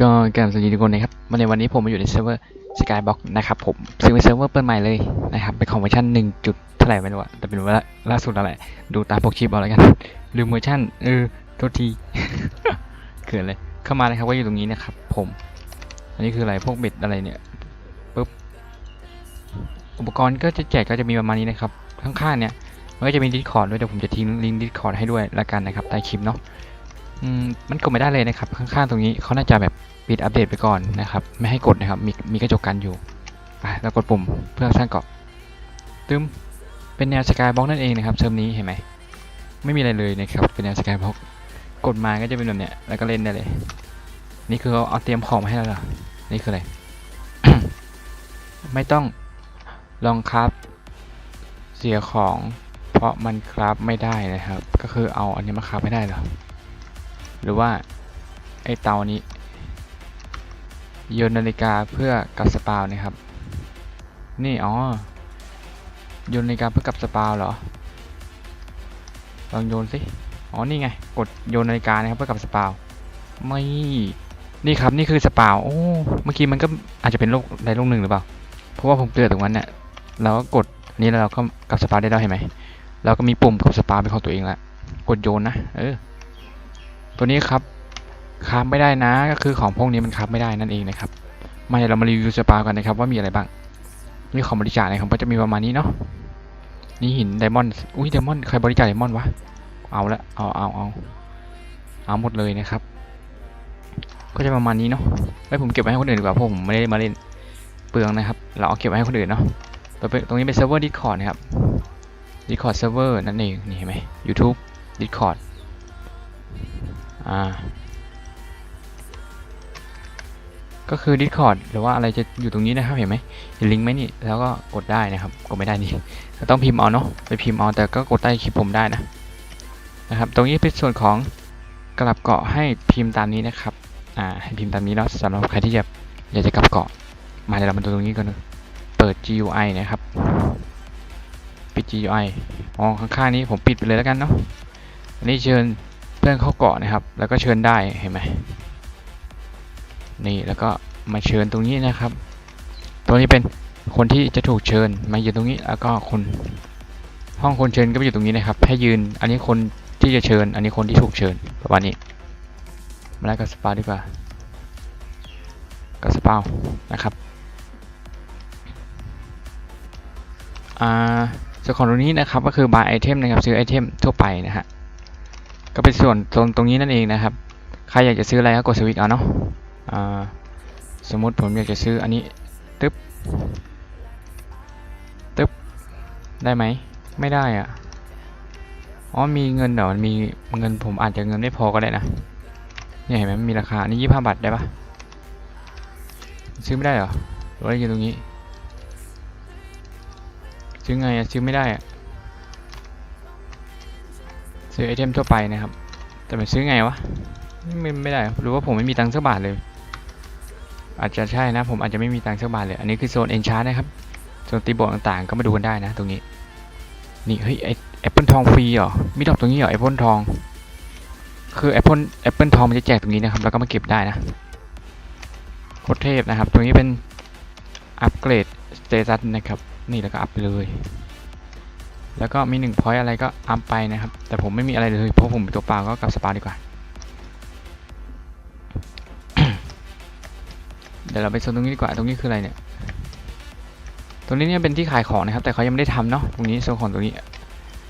ก็กราบสวัสดีทุกคนนะครับมาในวันนี้ผมมาอยู่ในเซิร์ฟเวอร์ Skybox นะครับผมซึ่งเป็นเซิร์ฟเวอร์เปิดใหม่เลยนะครับเป็นของเวอร์ชัน1จุดเท่าไหร่ไม่รู้อะแต่เป็นเวอร์ล่าสุดแล้วแหละ ดูตามปกคลิปเอาแล้วกันลืมเวอร์ชันเออโทษทีเกินเลยเข้ามาเลยครับก็อยู่ตรงนี้นะครับ ผม อันนี้คืออะไรพวกเบ็ดอะไรเนี่ยปุ๊บอุปกรณ์ก็จะแจกก็จะมีประมาณนี้นะครับข้างๆเนี่ยมันก็จะมีดิสคอร์ดด้วยเดี๋ยวผมจะทิ้งลิงก์ดิสคอร์ดให้ด้วยละกันนะครับใต้คลิปเนาะ มันกดไม่ได้เลยนะครับ ข้างๆตรงนี้เขาน่าจะแบบปิดอัปเดตไปก่อนนะครับ ไม่ให้กดนะครับ มีมีกระจกกันอยู่ไปแล้วกดปุ่มเพื่อสร้างเกาะตึมเป็นแนวสกายบล็อกนั่นเองนะครับเซิร์ฟนี้เห็นไหมไม่มีอะไรเลยนะครับ เป็นแนวสกายบล็อกกดมาก็จะเป็นแบบเนี้ยแล้วก็เล่นได้เลย นี่คือเขาเอาเตรียมของมาให้แล้วเหรอนี่คืออะไรไม่ต้องลองครับ เสียของเพราะมันคราฟไม่ได้นะครับ ก็คือเอาอันนี้มาคราฟไม่ได้เหรอ หรือว่าไอเตานี้โยนนาฬิกาเพื่อกับสปาวนะครับ นี่อ๋อโยนนาฬิกาเพื่อกับสปาวเหรอลองโยนสิอ๋อนี่ไงกดโยนนาฬิกานะครับเพื่อกับสปาวไม่นี่ครับนี่คือสปาวโอ้เมื่อกี้มันก็อาจจะเป็นโรคใดโรคหนึ่งหรือเปล่าเพราะว่าผมเกิดตรงนั้นเนี่ยเราก็กดนนี้แล้วเราก็กับสปาวได้แล้วเห็นไหมเราก็มีปุ่มกับสปาวเป็นของตัวเองล้วกดโยนนะเออ ตัวนี้ครับคราไม่ได้นะ ก็คือของพวกนี้มันคราไม่ได้นั่นเองนะครับ มาเดี๋ยวเรามารีวิวสปากันนะครับว่ามีอะไรบ้างนี่ของบริจาคนะครับก็จะมีประมาณนี้เนาะ นี่หินไดมอนด์ อุ้ยไดมอนด์ใครบริจาคไดมอนด์วะ เอาละ เอาเอาเอาเอาหมดเลยนะครับ ก็จะประมาณนี้เนาะไว้ผมเก็บไว้ให้คนอื่นดีกว่าเพราะผมไม่ได้มาเล่นเปลืองนะครับ เราเอาเก็บไว้ให้คนอื่นเนาะตัวเป็นตรงนี้เป็นเซิร์ฟเวอร์ดิสคอร์ดนะครับดิสคอร์ดเซิร์ฟเวอร์นั่นเอง นี่เห็นไหม YouTube Discord อ่า ก็คือ Discord หรือว่าอะไรจะอยู่ตรงนี้นะครับเห็นไหมเห็นลิงก์ไหมนี่แล้วก็กดได้นะครับ กดไม่ได้นี่ต้องพิมพ์เอาเนาะไปพิมพ์เอาแต่ก็กดใต้คลิปผมได้นะนะครับ ตรงนี้เป็นส่วนของกลับเกาะให้พิมพ์ตามนี้นะครับอ่าให้พิมพ์ตามนี้เนาะสำหรับใครที่จะอยากจะกลับเกาะมาเดี๋ยวเรามาดูตรงนี้กันนะเปิด GUI นะครับ ปิด GUI อ๋อข้างๆนี้ผมปิดไปเลยแล้วกันเนาะอันนี้เชิญ เพื่อนเข้าเกาะนะครับ แล้วก็เชิญได้เห็นไหมนี่แล้วก็มาเชิญตรงนี้นะครับ ตัวนี้เป็นคนที่จะถูกเชิญมาอยู่ตรงนี้แล้วก็คนห้องคนเชิญก็ไปอยู่ตรงนี้นะครับให้ยืนอันนี้คนที่จะเชิญ อันนี้คนที่ถูกเชิญประมาณนี้มาแล้วกับสปาดีกว่ากับสปานะครับอ่าส่วนของตรงนี้นะครับก็คือ buy item นะครับซื้อไอเทมทั่วไปนะฮะ ก็เป็นส่วนตรงตรงนี้นั่นเองนะครับ ใครอยากจะซื้ออะไรก็กดสวิตช์เอาเนาะสมมติผมอยากจะซื้ออันนี้ตึ๊บตึ๊บได้ไหมไม่ได้อะอ๋อมีเงินเหรอมันมีเงินผมอาจจะเงินไม่พอก็ได้นะเนี่ยเห็นไหมมันมีราคาอันนี้ยี่ห้าบาทได้ปะซื้อไม่ได้เหรอหรือว่าอยู่ตรงนี้ ซื้อไงอะซื้อไม่ได้อะ ซื้อไอเทมทั่วไปนะครับ แต่มันซื้อไงวะไม่ไม่ได้หรือว่าผมไม่มีตังค์สักบาทเลย อาจจะใช่นะ ผมอาจจะไม่มีตังค์สักบาทเลย อันนี้คือโซนเอนชาร์นะครับโซนตีบอร์ดต่างๆ ก็มาดูกันได้นะ ตรงนี้ นี่เฮ้ยไอแอปเปิลทองฟรีเหรอมีดอกตรงนี้เหรอแอปเปิลทอง คือแอปเปิลแอปเปิลทองมันจะแจกตรงนี้นะครับ แล้วก็มาเก็บได้นะโคตรเทพนะครับ ตรงนี้เป็นอัปเกรดสเตตัสนะครับ นี่แล้วก็อัพไปเลย แล้วก็มีหนึ่งพอยอะไรก็อัพไปนะครับ แต่ผมไม่มีอะไรเลยเพราะผมเป็นตัวเปล่าก็กลับสปาดีกว่า เดี๋ยวเราไปโซนตรงนี้ดีกว่า ตรงนี้คืออะไรเนี่ย ตรงนี้เนี่ยเป็นที่ขายของนะครับ แต่เขายังไม่ได้ทำเนาะ ตรงนี้โซนของตรงนี้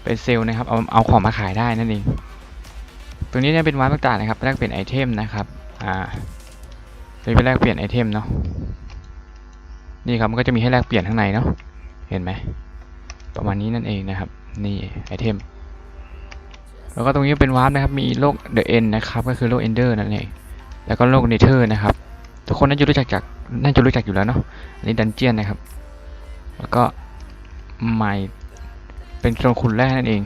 เป็นเซลล์นะครับ เอาเอาของมาขายได้นั่นเอง ตรงนี้เนี่ยเป็นวาร์ปต่างๆนะครับ แลกเปลี่ยนไอเทมนะครับ อ่าจะไปแลกเปลี่ยนไอเทมเนาะ นี่ครับมันก็จะมีให้แลกเปลี่ยนข้างในเนาะ เห็นไหม ประมาณนี้นั่นเองนะครับ นี่ไอเทม แล้วก็ตรงนี้เป็นวาร์ปนะครับ มีโลกเดอะเอ็นนะครับ ก็คือโลกเอนเดอร์นั่นเอง แล้วก็โลกเนเธอร์นะครับ ทุกคนน่าจะรู้จักจาก น่าจะรู้จักอยู่แล้วเนาะ อันนี้ดันเจียนนะครับ แล้วก็ใหม่เป็นโซนคุณแรกนั่นเอง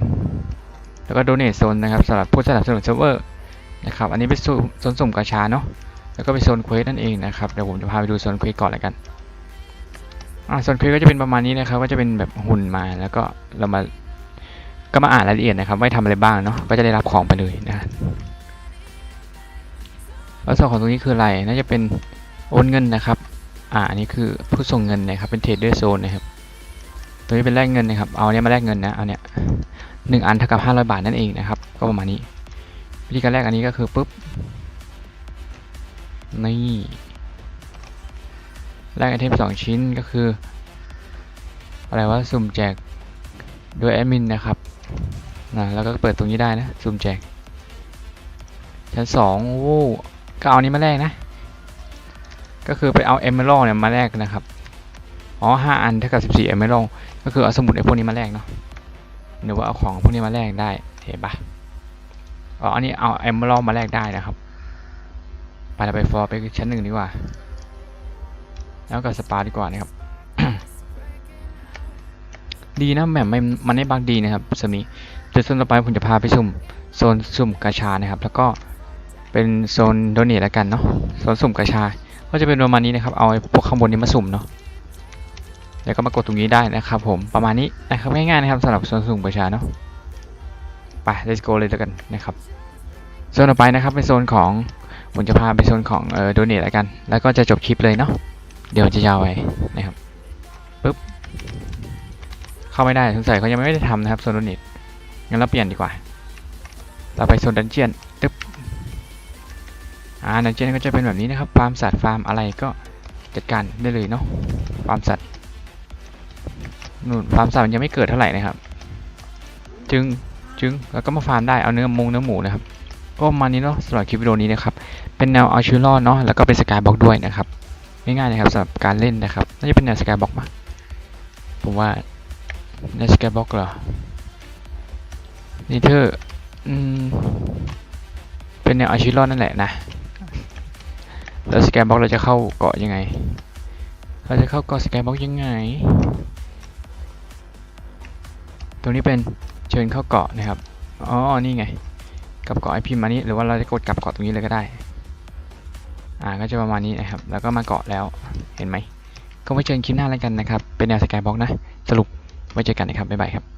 แล้วก็โดเนทโซนนะครับสำหรับผู้สนับสนุนเซิร์ฟเวอร์นะครับ อันนี้เป็นโซนโซนสุ่มกาชาเนาะ แล้วก็เป็นโซนเควสนั่นเองนะครับ เดี๋ยวผมจะพาไปดูโซนเควสก่อนแล้วกัน ส่วนคลิปก็จะเป็นประมาณนี้นะครับก็จะเป็นแบบหุ่นมาแล้วก็เรามาก็มาอ่านรายละเอียดนะครับว่าทำอะไรบ้างเนาะก็จะได้รับของไปเลยนะแล้วส่วนของตรงนี้คืออะไรน่าจะเป็นโอนเงินนะครับอ่าอันนี้คือผู้ส่งเงินนะครับเป็นเทรดเดอร์โซนนะครับตัวนี้เป็นแลกเงินนะครับเอาเนี้ยมาแลกเงินนะเอาเนี้ยหนึ่งอันเท่ากับห้าร้อยบาทนั่นเองนะครับก็ประมาณนี้วิธีการแลกอันนี้ก็คือปุ๊บนี่ แลกไอเทมสองชิ้นก็คือ อะไรว่าสุ่มแจกโดยแอดมินนะครับนะแล้วก็เปิดตรงนี้ได้นะ สุ่มแจก ชั้นสองโอ้ก็เอานี้มาแลกนะ ก็คือไปเอาเอเ a อรัเนี่ยมาแลกนะครับ อ๋อห้าอันเท่ากับสิบสี่เอเ a อรัก็คือเอาสมุดไอ้พวกนี้มาแลกเนาะหรือว่าเอาของพวกนี้มาแลกได้เห็นปะอ๋ออันนี้เอาเอเ a อรัมาแลกได้นะครับ ไปเราไปฟอร์ไปชั้นหนึ่งดีกว่า แล้วก็สปาดีกว่านะครับ ดีนะแหม่มไม่มันไม่บักดีนะครับสำนี้เดี๋ยวโซนต่อไปผมจะพาไปสุ่มโซนสุ่มกาชานะครับ แล้วก็เป็นโซนโดเนทแล้วกันเนาะโซนสุ่มกาชา ก็จะเป็นประมาณนี้นะครับ เอาพวกข้างบนนี้มาสุ่มเนาะแล้วก็มากดตรงนี้ได้นะครับผมประมาณนี้นะครับง่ายๆนะครับสำหรับโซนสุ่มกาชาเนาะไป let's go เลยแล้วกันนะครับโซนต่อไปนะครับเป็นโซนของผมจะพาไปโซนของเออโดเนทแล้วกัน แล้วก็จะจบคลิปเลยเนาะ เดี๋ยวจะยาวไปนะครับปึ๊บเข้าไม่ได้สงสัยเขายังไม่ได้ทำนะครับโซนโดงั้นเราเปลี่ยนดีกว่า เราไปโซนดันเจียนตึ๊บอ่าดันเจียนก็จะเป็นแบบนี้นะครับฟาร์มสัตว์ฟาร์มอะไรก็จัดการได้เลยเนาะฟาร์มสัตว์นู่นฟาร์มสัตว์มันยังไม่เกิดเท่าไหร่นะครับ จึงจึงแล้วก็มาฟาร์มได้เอาเนื้อมงเนื้อหมูนะครับก็มานี้เนาะสำหรับคลิปวิดีโอนี้นะครับเป็นแนวเอาชีวิตรอดเนาะแล้วก็เป็นสกายบ็อกด้วยนะครับ ง่ายๆนะครับสำหรับการเล่นนะครับ น่าจะเป็นแนวสกายบ็อกมาผมว่าในวสแกบ็อกเหรอนี่เธออืมเป็นแนวอาชีพรอดนั่นแหละนะแล้วสแกบ็อกเราจะเข้าเกาะยังไง เราจะเข้าเกาะสแกบ็อกยังไง ตรงนี้เป็นเชิญเข้าเกาะนะครับ อ๋อ นี่ไง กับเกาะไอพิมพ์มานี้หรือว่าเราจะกดกลับเกาะตรงนี้เลยก็ได้ อ่าก็จะประมาณนี้นะครับ แล้วก็มาเกาะแล้วเห็นไหมก็ไว้เจอกันคลิปหน้าแล้วกันนะครับ เป็นแนวสกายบล็อกนะ สรุปไว้เจอกันนะครับบ๊ายบายครับ